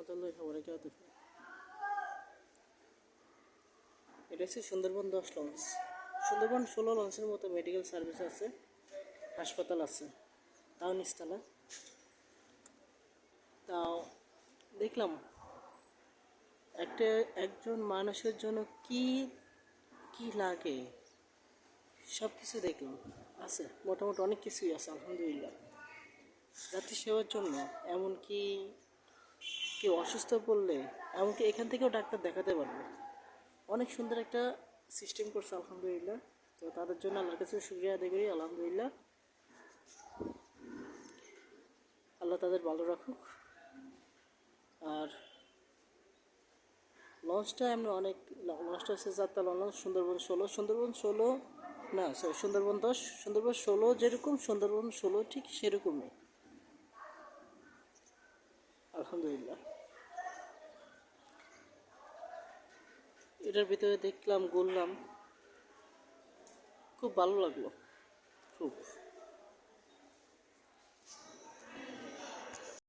রহমতুল্লাহ বরাকাত এটা হচ্ছে সুন্দরবন দশ লঞ্চ। সুন্দরবন ষোলো লঞ্চের মতো মেডিকেল সার্ভিস আছে, হাসপাতাল আছে তাও নিচতলা তাও দেখলাম, একটা, একজন মানুষের জন্য কি কি লাগে? সব কিছু দেখলাম, আছে, মোটামুটি অনেক কিছুই আছে, আলহামদুলিল্লাহ। জাতি সেবার জন্য এমনকি কেউ অসুস্থ পড়লে এমনকি এখান থেকেও ডাক্তার দেখাতে পারবে। অনেক সুন্দর একটা সিস্টেম করছে, আলহামদুলিল্লাহ। তো তাদের জন্য আল্লাহর কাছে শুক্রিয়া আদায় করি, আলহামদুলিল্লাহ। আল্লাহ তাদের ভালো রাখুক। আর লঞ্চটা আমরা অনেক লঞ্চটা হচ্ছে যাত্রা লঞ্চ সুন্দরবন ষোলো। সুন্দরবন ষোলো, না সরি সুন্দরবন দশ, সুন্দরবন ষোলো যেরকম, সুন্দরবন ষোলো ঠিক সেরকমই। আলহামদুলিল্লাহ। এটার ভিতরে দেখলাম ঘুরলাম খুব ভালো লাগল।